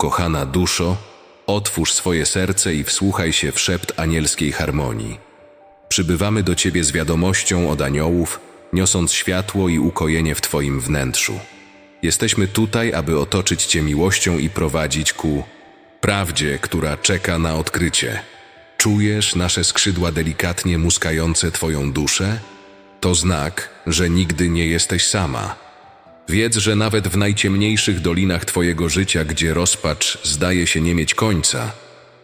Ukochana duszo, otwórz swoje serce i wsłuchaj się w szept anielskiej harmonii. Przybywamy do Ciebie z wiadomością od aniołów, niosąc światło i ukojenie w Twoim wnętrzu. Jesteśmy tutaj, aby otoczyć Cię miłością i prowadzić ku prawdzie, która czeka na odkrycie. Czujesz nasze skrzydła delikatnie muskające Twoją duszę? To znak, że nigdy nie jesteś sama. Wiedz, że nawet w najciemniejszych dolinach Twojego życia, gdzie rozpacz zdaje się nie mieć końca,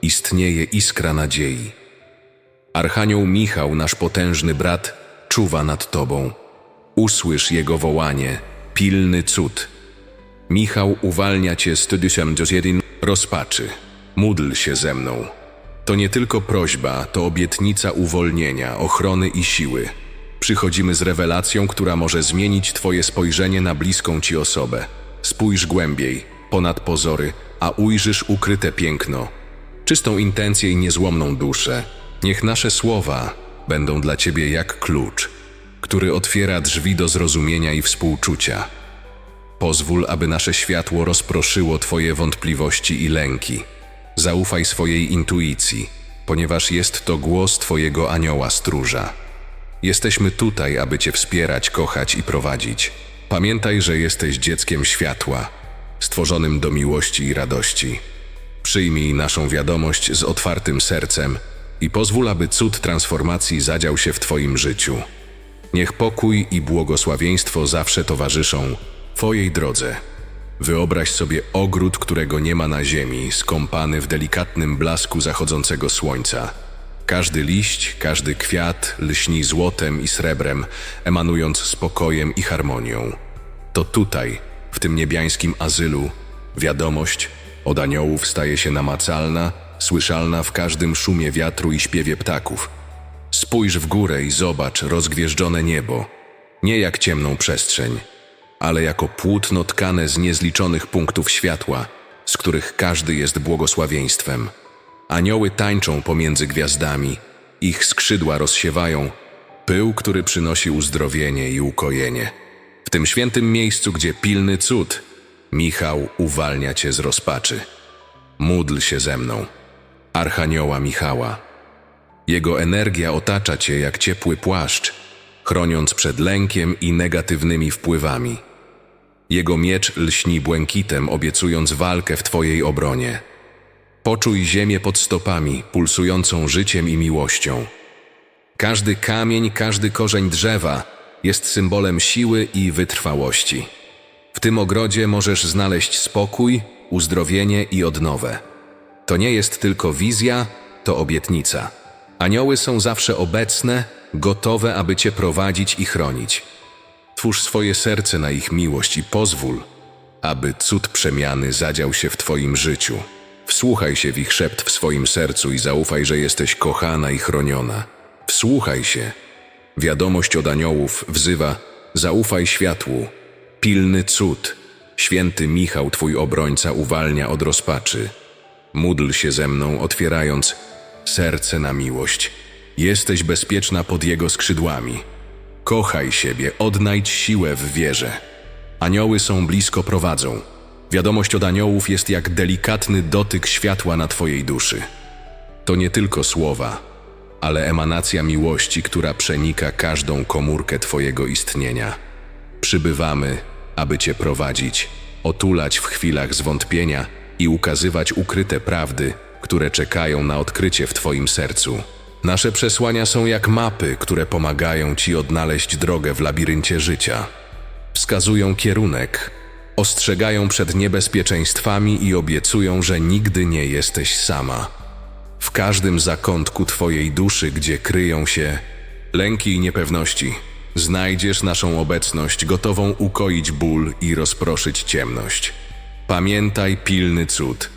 istnieje iskra nadziei. Archanioł Michał, nasz potężny brat, czuwa nad Tobą. Usłysz jego wołanie, pilny cud. Michał uwalnia Cię z jeden rozpaczy. Módl się ze mną. To nie tylko prośba, to obietnica uwolnienia, ochrony i siły. Przychodzimy z rewelacją, która może zmienić Twoje spojrzenie na bliską Ci osobę. Spójrz głębiej, ponad pozory, a ujrzysz ukryte piękno, czystą intencję i niezłomną duszę. Niech nasze słowa będą dla Ciebie jak klucz, który otwiera drzwi do zrozumienia i współczucia. Pozwól, aby nasze światło rozproszyło Twoje wątpliwości i lęki. Zaufaj swojej intuicji, ponieważ jest to głos Twojego anioła stróża. Jesteśmy tutaj, aby Cię wspierać, kochać i prowadzić. Pamiętaj, że jesteś dzieckiem światła, stworzonym do miłości i radości. Przyjmij naszą wiadomość z otwartym sercem i pozwól, aby cud transformacji zadział się w Twoim życiu. Niech pokój i błogosławieństwo zawsze towarzyszą Twojej drodze. Wyobraź sobie ogród, którego nie ma na ziemi, skąpany w delikatnym blasku zachodzącego słońca. Każdy liść, każdy kwiat lśni złotem i srebrem, emanując spokojem i harmonią. To tutaj, w tym niebiańskim azylu, wiadomość od aniołów staje się namacalna, słyszalna w każdym szumie wiatru i śpiewie ptaków. Spójrz w górę i zobacz rozgwieżdżone niebo, nie jak ciemną przestrzeń, ale jako płótno tkane z niezliczonych punktów światła, z których każdy jest błogosławieństwem. Anioły tańczą pomiędzy gwiazdami, ich skrzydła rozsiewają pył, który przynosi uzdrowienie i ukojenie. W tym świętym miejscu, gdzie pilny cud, Michał uwalnia cię z rozpaczy. Módl się ze mną, Archanioła Michała. Jego energia otacza cię jak ciepły płaszcz, chroniąc przed lękiem i negatywnymi wpływami. Jego miecz lśni błękitem, obiecując walkę w twojej obronie. Poczuj ziemię pod stopami, pulsującą życiem i miłością. Każdy kamień, każdy korzeń drzewa jest symbolem siły i wytrwałości. W tym ogrodzie możesz znaleźć spokój, uzdrowienie i odnowę. To nie jest tylko wizja, to obietnica. Anioły są zawsze obecne, gotowe, aby Cię prowadzić i chronić. Twórz swoje serce na ich miłość i pozwól, aby cud przemiany zadział się w Twoim życiu. Wsłuchaj się w ich szept w swoim sercu i zaufaj, że jesteś kochana i chroniona. Wsłuchaj się. Wiadomość od aniołów wzywa: zaufaj światłu. Pilny cud. Święty Michał, Twój obrońca, uwalnia od rozpaczy. Módl się ze mną, otwierając serce na miłość. Jesteś bezpieczna pod Jego skrzydłami. Kochaj siebie, odnajdź siłę w wierze. Anioły są blisko prowadzą. Wiadomość od aniołów jest jak delikatny dotyk światła na Twojej duszy. To nie tylko słowa, ale emanacja miłości, która przenika każdą komórkę Twojego istnienia. Przybywamy, aby Cię prowadzić, otulać w chwilach zwątpienia i ukazywać ukryte prawdy, które czekają na odkrycie w Twoim sercu. Nasze przesłania są jak mapy, które pomagają Ci odnaleźć drogę w labiryncie życia. Wskazują kierunek, ostrzegają przed niebezpieczeństwami i obiecują, że nigdy nie jesteś sama. W każdym zakątku Twojej duszy, gdzie kryją się lęki i niepewności, znajdziesz naszą obecność gotową ukoić ból i rozproszyć ciemność. Pamiętaj pilny cud.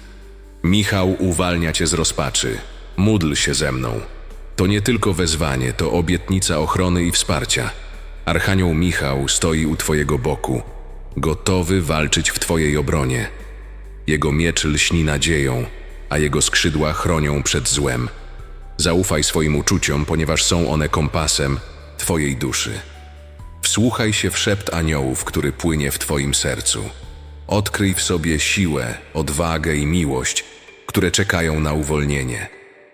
Michał uwalnia cię z rozpaczy. Módl się ze mną. To nie tylko wezwanie, to obietnica ochrony i wsparcia. Archanioł Michał stoi u Twojego boku, gotowy walczyć w Twojej obronie. Jego miecz lśni nadzieją, a jego skrzydła chronią przed złem. Zaufaj swoim uczuciom, ponieważ są one kompasem Twojej duszy. Wsłuchaj się w szept aniołów, który płynie w Twoim sercu. Odkryj w sobie siłę, odwagę i miłość, które czekają na uwolnienie.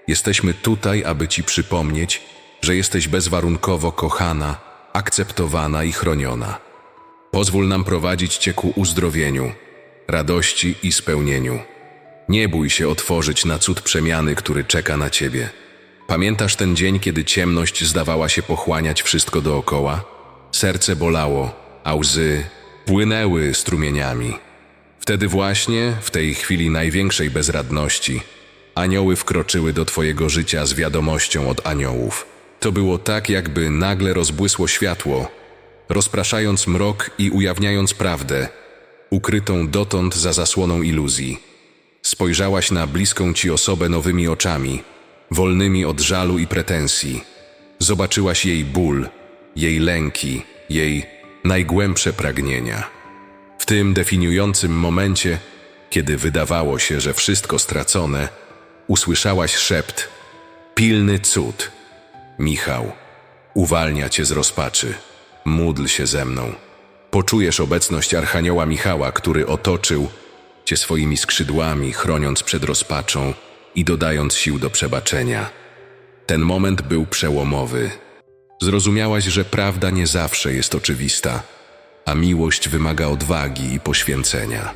Jesteśmy tutaj, aby Ci przypomnieć, że jesteś bezwarunkowo kochana, akceptowana i chroniona. Pozwól nam prowadzić Cię ku uzdrowieniu, radości i spełnieniu. Nie bój się otworzyć na cud przemiany, który czeka na Ciebie. Pamiętasz ten dzień, kiedy ciemność zdawała się pochłaniać wszystko dookoła? Serce bolało, a łzy płynęły strumieniami. Wtedy właśnie, w tej chwili największej bezradności, anioły wkroczyły do Twojego życia z wiadomością od aniołów. To było tak, jakby nagle rozbłysło światło, rozpraszając mrok i ujawniając prawdę, ukrytą dotąd za zasłoną iluzji. Spojrzałaś na bliską ci osobę nowymi oczami, wolnymi od żalu i pretensji. Zobaczyłaś jej ból, jej lęki, jej najgłębsze pragnienia. W tym definiującym momencie, kiedy wydawało się, że wszystko stracone, usłyszałaś szept: Pilny cud. Michał, uwalnia cię z rozpaczy. Módl się ze mną. Poczujesz obecność Archanioła Michała, który otoczył cię swoimi skrzydłami, chroniąc przed rozpaczą i dodając sił do przebaczenia. Ten moment był przełomowy. Zrozumiałaś, że prawda nie zawsze jest oczywista, a miłość wymaga odwagi i poświęcenia.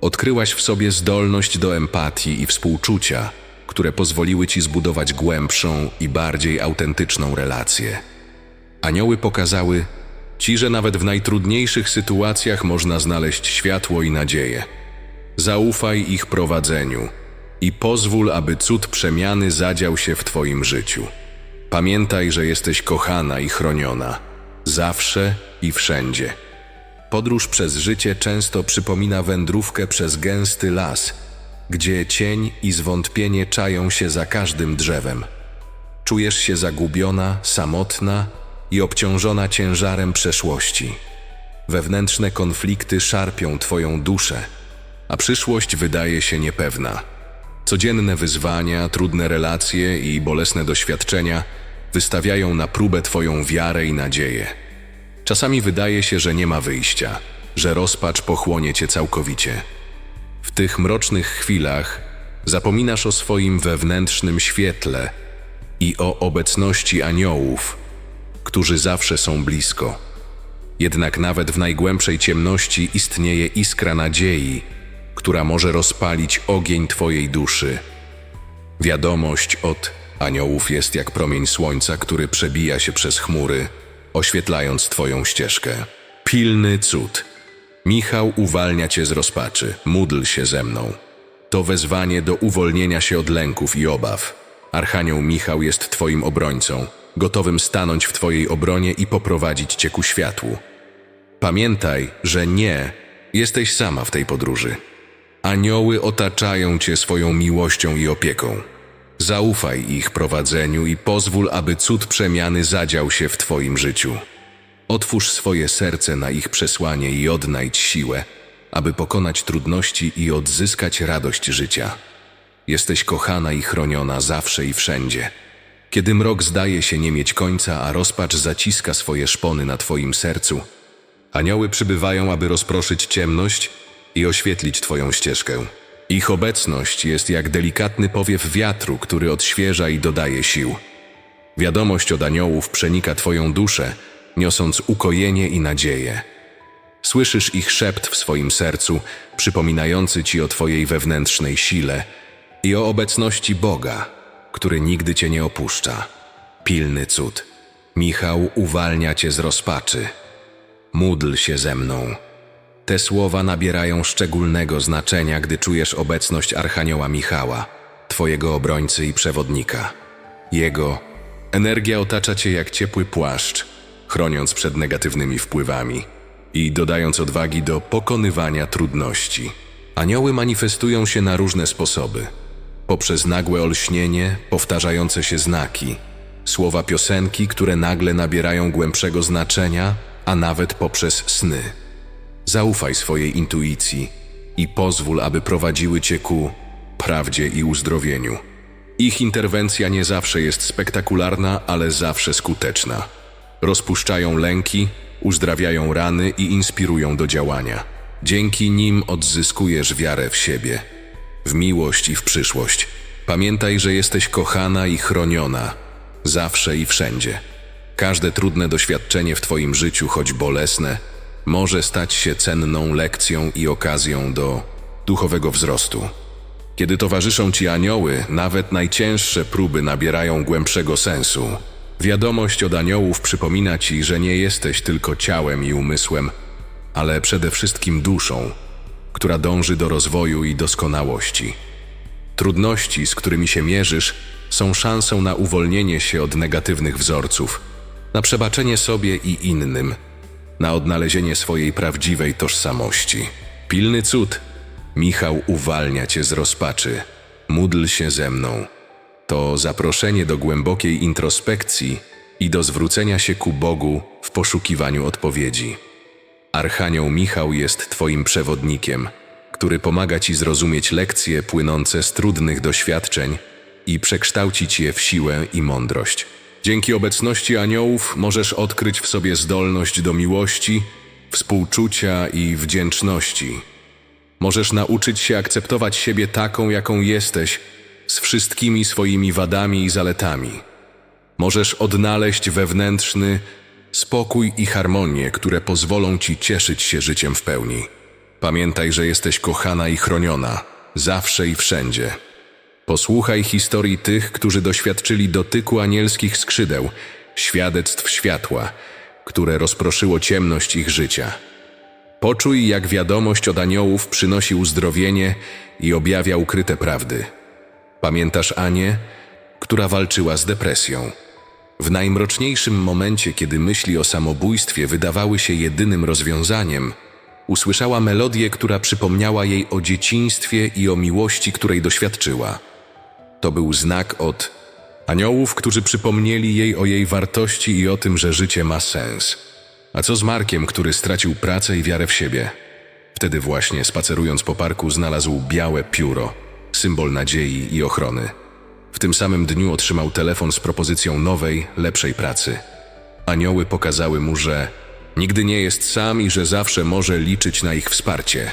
Odkryłaś w sobie zdolność do empatii i współczucia, które pozwoliły ci zbudować głębszą i bardziej autentyczną relację. Anioły pokazały ci, że nawet w najtrudniejszych sytuacjach można znaleźć światło i nadzieję. Zaufaj ich prowadzeniu i pozwól, aby cud przemiany zadział się w Twoim życiu. Pamiętaj, że jesteś kochana i chroniona, zawsze i wszędzie. Podróż przez życie często przypomina wędrówkę przez gęsty las, gdzie cień i zwątpienie czają się za każdym drzewem. Czujesz się zagubiona, samotna i obciążona ciężarem przeszłości. Wewnętrzne konflikty szarpią Twoją duszę, a przyszłość wydaje się niepewna. Codzienne wyzwania, trudne relacje i bolesne doświadczenia wystawiają na próbę Twoją wiarę i nadzieję. Czasami wydaje się, że nie ma wyjścia, że rozpacz pochłonie Cię całkowicie. W tych mrocznych chwilach zapominasz o swoim wewnętrznym świetle i o obecności aniołów, którzy zawsze są blisko. Jednak nawet w najgłębszej ciemności istnieje iskra nadziei, która może rozpalić ogień Twojej duszy. Wiadomość od aniołów jest jak promień słońca, który przebija się przez chmury, oświetlając Twoją ścieżkę. Pilny cud. Michał uwalnia Cię z rozpaczy. Módl się ze mną. To wezwanie do uwolnienia się od lęków i obaw. Archanioł Michał jest Twoim obrońcą, gotowym stanąć w Twojej obronie i poprowadzić Cię ku światłu. Pamiętaj, że nie jesteś sama w tej podróży. Anioły otaczają Cię swoją miłością i opieką. Zaufaj ich prowadzeniu i pozwól, aby cud przemiany zadział się w Twoim życiu. Otwórz swoje serce na ich przesłanie i odnajdź siłę, aby pokonać trudności i odzyskać radość życia. Jesteś kochana i chroniona zawsze i wszędzie. Kiedy mrok zdaje się nie mieć końca, a rozpacz zaciska swoje szpony na Twoim sercu, anioły przybywają, aby rozproszyć ciemność i oświetlić Twoją ścieżkę. Ich obecność jest jak delikatny powiew wiatru, który odświeża i dodaje sił. Wiadomość od aniołów przenika Twoją duszę, niosąc ukojenie i nadzieję. Słyszysz ich szept w swoim sercu, przypominający Ci o Twojej wewnętrznej sile i o obecności Boga, który nigdy Cię nie opuszcza. Pilny cud. Michał uwalnia Cię z rozpaczy. Módl się ze mną. Te słowa nabierają szczególnego znaczenia, gdy czujesz obecność Archanioła Michała, Twojego obrońcy i przewodnika. Jego energia otacza Cię jak ciepły płaszcz, chroniąc przed negatywnymi wpływami i dodając odwagi do pokonywania trudności. Anioły manifestują się na różne sposoby. Poprzez nagłe olśnienie, powtarzające się znaki, słowa piosenki, które nagle nabierają głębszego znaczenia, a nawet poprzez sny. Zaufaj swojej intuicji i pozwól, aby prowadziły cię ku prawdzie i uzdrowieniu. Ich interwencja nie zawsze jest spektakularna, ale zawsze skuteczna. Rozpuszczają lęki, uzdrawiają rany i inspirują do działania. Dzięki nim odzyskujesz wiarę w siebie, w miłość i w przyszłość. Pamiętaj, że jesteś kochana i chroniona, zawsze i wszędzie. Każde trudne doświadczenie w Twoim życiu, choć bolesne, może stać się cenną lekcją i okazją do duchowego wzrostu. Kiedy towarzyszą Ci anioły, nawet najcięższe próby nabierają głębszego sensu. Wiadomość od aniołów przypomina Ci, że nie jesteś tylko ciałem i umysłem, ale przede wszystkim duszą, która dąży do rozwoju i doskonałości. Trudności, z którymi się mierzysz, są szansą na uwolnienie się od negatywnych wzorców, na przebaczenie sobie i innym, na odnalezienie swojej prawdziwej tożsamości. Pilny cud. Michał uwalnia cię z rozpaczy. Módl się ze mną. To zaproszenie do głębokiej introspekcji i do zwrócenia się ku Bogu w poszukiwaniu odpowiedzi. Archanioł Michał jest Twoim przewodnikiem, który pomaga Ci zrozumieć lekcje płynące z trudnych doświadczeń i przekształcić je w siłę i mądrość. Dzięki obecności aniołów możesz odkryć w sobie zdolność do miłości, współczucia i wdzięczności. Możesz nauczyć się akceptować siebie taką, jaką jesteś, z wszystkimi swoimi wadami i zaletami. Możesz odnaleźć wewnętrzny spokój i harmonię, które pozwolą ci cieszyć się życiem w pełni. Pamiętaj, że jesteś kochana i chroniona, zawsze i wszędzie. Posłuchaj historii tych, którzy doświadczyli dotyku anielskich skrzydeł, świadectw światła, które rozproszyło ciemność ich życia. Poczuj, jak wiadomość od aniołów przynosi uzdrowienie i objawia ukryte prawdy. Pamiętasz Anię, która walczyła z depresją? W najmroczniejszym momencie, kiedy myśli o samobójstwie wydawały się jedynym rozwiązaniem, usłyszała melodię, która przypomniała jej o dzieciństwie i o miłości, której doświadczyła. To był znak od aniołów, którzy przypomnieli jej o jej wartości i o tym, że życie ma sens. A co z Markiem, który stracił pracę i wiarę w siebie? Wtedy właśnie, spacerując po parku, znalazł białe pióro, symbol nadziei i ochrony. W tym samym dniu otrzymał telefon z propozycją nowej, lepszej pracy. Anioły pokazały mu, że nigdy nie jest sam i że zawsze może liczyć na ich wsparcie.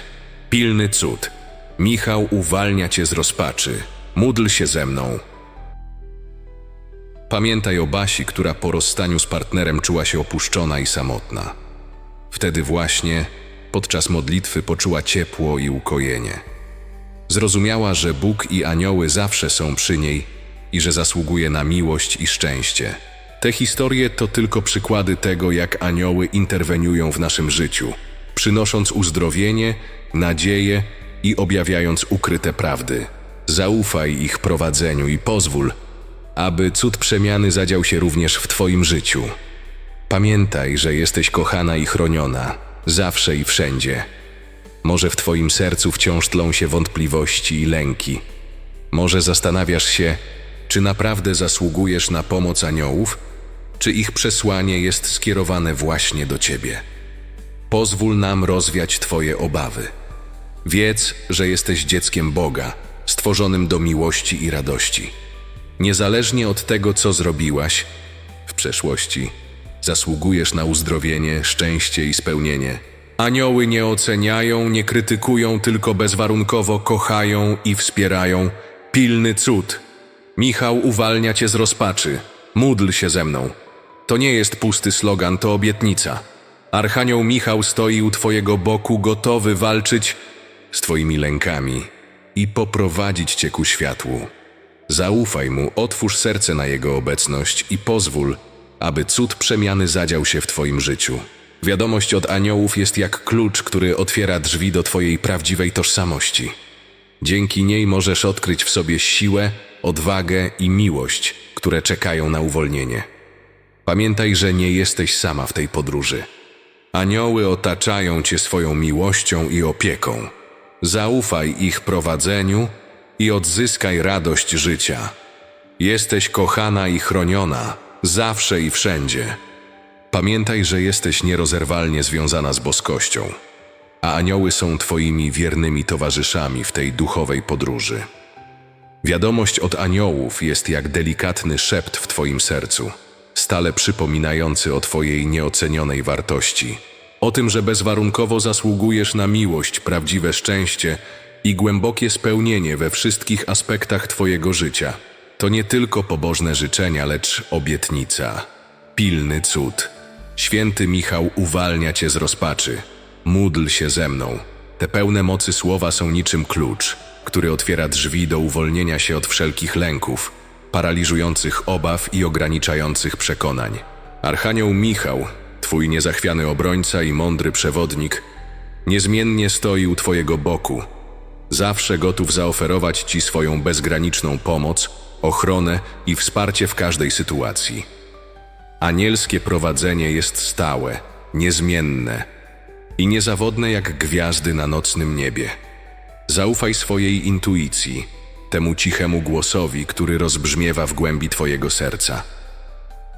Pilny cud. Michał uwalnia cię z rozpaczy. Módl się ze mną. Pamiętaj o Basi, która po rozstaniu z partnerem czuła się opuszczona i samotna. Wtedy właśnie, podczas modlitwy, poczuła ciepło i ukojenie. Zrozumiała, że Bóg i anioły zawsze są przy niej i że zasługuje na miłość i szczęście. Te historie to tylko przykłady tego, jak anioły interweniują w naszym życiu, przynosząc uzdrowienie, nadzieję i objawiając ukryte prawdy. Zaufaj ich prowadzeniu i pozwól, aby cud przemiany zadział się również w Twoim życiu. Pamiętaj, że jesteś kochana i chroniona, zawsze i wszędzie. Może w Twoim sercu wciąż tlą się wątpliwości i lęki. Może zastanawiasz się, czy naprawdę zasługujesz na pomoc aniołów, czy ich przesłanie jest skierowane właśnie do Ciebie. Pozwól nam rozwiać Twoje obawy. Wiedz, że jesteś dzieckiem Boga, stworzonym do miłości i radości. Niezależnie od tego, co zrobiłaś w przeszłości, zasługujesz na uzdrowienie, szczęście i spełnienie. Anioły nie oceniają, nie krytykują, tylko bezwarunkowo kochają i wspierają. Pilny cud. Michał uwalnia cię z rozpaczy. Módl się ze mną. To nie jest pusty slogan, to obietnica. Archanioł Michał stoi u twojego boku, gotowy walczyć z twoimi lękami i poprowadzić cię ku światłu. Zaufaj mu, otwórz serce na jego obecność i pozwól, aby cud przemiany zadział się w Twoim życiu. Wiadomość od aniołów jest jak klucz, który otwiera drzwi do Twojej prawdziwej tożsamości. Dzięki niej możesz odkryć w sobie siłę, odwagę i miłość, które czekają na uwolnienie. Pamiętaj, że nie jesteś sama w tej podróży. Anioły otaczają Cię swoją miłością i opieką. Zaufaj ich prowadzeniu i odzyskaj radość życia. Jesteś kochana i chroniona, zawsze i wszędzie. Pamiętaj, że jesteś nierozerwalnie związana z boskością, a anioły są Twoimi wiernymi towarzyszami w tej duchowej podróży. Wiadomość od aniołów jest jak delikatny szept w Twoim sercu, stale przypominający o Twojej nieocenionej wartości. O tym, że bezwarunkowo zasługujesz na miłość, prawdziwe szczęście i głębokie spełnienie we wszystkich aspektach Twojego życia. To nie tylko pobożne życzenia, lecz obietnica. Pilny cud. Święty Michał uwalnia Cię z rozpaczy. Módl się ze mną. Te pełne mocy słowa są niczym klucz, który otwiera drzwi do uwolnienia się od wszelkich lęków, paraliżujących obaw i ograniczających przekonań. Archanioł Michał, Twój niezachwiany obrońca i mądry przewodnik, niezmiennie stoi u Twojego boku, zawsze gotów zaoferować Ci swoją bezgraniczną pomoc, ochronę i wsparcie w każdej sytuacji. Anielskie prowadzenie jest stałe, niezmienne i niezawodne jak gwiazdy na nocnym niebie. Zaufaj swojej intuicji, temu cichemu głosowi, który rozbrzmiewa w głębi Twojego serca.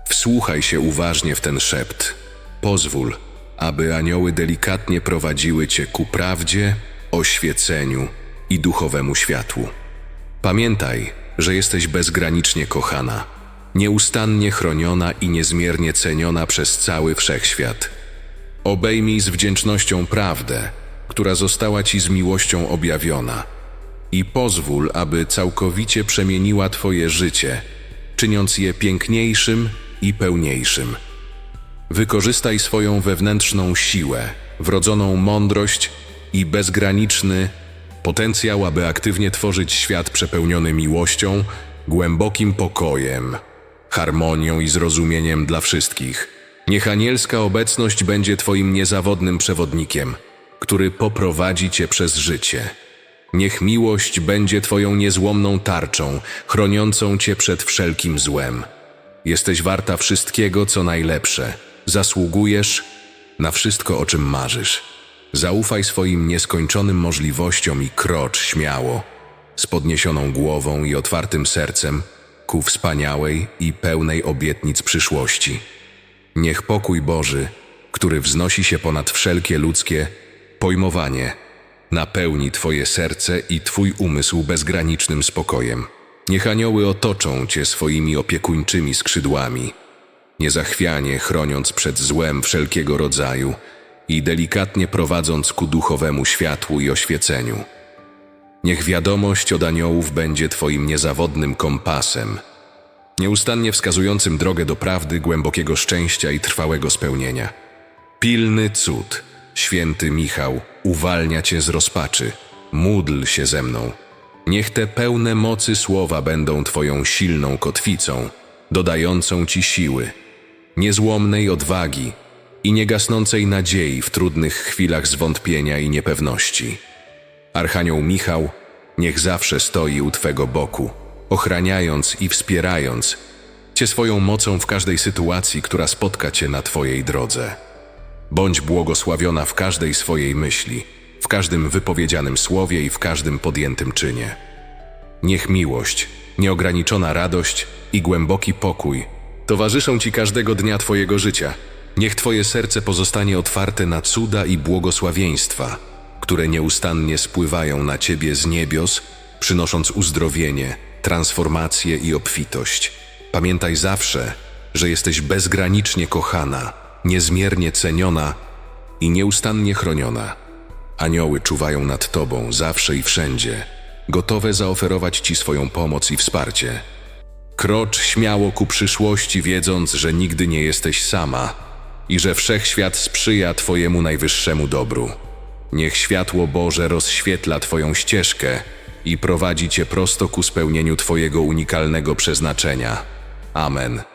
Wsłuchaj się uważnie w ten szept. Pozwól, aby anioły delikatnie prowadziły Cię ku prawdzie, oświeceniu i duchowemu światłu. Pamiętaj, że jesteś bezgranicznie kochana, nieustannie chroniona i niezmiernie ceniona przez cały wszechświat. Obejmij z wdzięcznością prawdę, która została Ci z miłością objawiona, i pozwól, aby całkowicie przemieniła Twoje życie, czyniąc je piękniejszym i pełniejszym. Wykorzystaj swoją wewnętrzną siłę, wrodzoną mądrość i bezgraniczny potencjał, aby aktywnie tworzyć świat przepełniony miłością, głębokim pokojem, harmonią i zrozumieniem dla wszystkich. Niech anielska obecność będzie Twoim niezawodnym przewodnikiem, który poprowadzi Cię przez życie. Niech miłość będzie Twoją niezłomną tarczą, chroniącą Cię przed wszelkim złem. Jesteś warta wszystkiego, co najlepsze. Zasługujesz na wszystko, o czym marzysz. Zaufaj swoim nieskończonym możliwościom i krocz śmiało, z podniesioną głową i otwartym sercem, ku wspaniałej i pełnej obietnic przyszłości. Niech pokój Boży, który wznosi się ponad wszelkie ludzkie pojmowanie, napełni Twoje serce i Twój umysł bezgranicznym spokojem. Niech anioły otoczą Cię swoimi opiekuńczymi skrzydłami, niezachwianie chroniąc przed złem wszelkiego rodzaju i delikatnie prowadząc ku duchowemu światłu i oświeceniu. Niech wiadomość od aniołów będzie Twoim niezawodnym kompasem, nieustannie wskazującym drogę do prawdy, głębokiego szczęścia i trwałego spełnienia. Pilny cud, święty Michał, uwalnia Cię z rozpaczy. Módl się ze mną. Niech te pełne mocy słowa będą Twoją silną kotwicą, dodającą Ci siły, niezłomnej odwagi i niegasnącej nadziei w trudnych chwilach zwątpienia i niepewności. Archanioł Michał niech zawsze stoi u Twego boku, ochraniając i wspierając Cię swoją mocą w każdej sytuacji, która spotka Cię na Twojej drodze. Bądź błogosławiona w każdej swojej myśli, w każdym wypowiedzianym słowie i w każdym podjętym czynie. Niech miłość, nieograniczona radość i głęboki pokój towarzyszą Ci każdego dnia Twojego życia. Niech Twoje serce pozostanie otwarte na cuda i błogosławieństwa, które nieustannie spływają na Ciebie z niebios, przynosząc uzdrowienie, transformację i obfitość. Pamiętaj zawsze, że jesteś bezgranicznie kochana, niezmiernie ceniona i nieustannie chroniona. Anioły czuwają nad Tobą zawsze i wszędzie, gotowe zaoferować Ci swoją pomoc i wsparcie. Krocz śmiało ku przyszłości, wiedząc, że nigdy nie jesteś sama i że wszechświat sprzyja Twojemu najwyższemu dobru. Niech światło Boże rozświetla Twoją ścieżkę i prowadzi Cię prosto ku spełnieniu Twojego unikalnego przeznaczenia. Amen.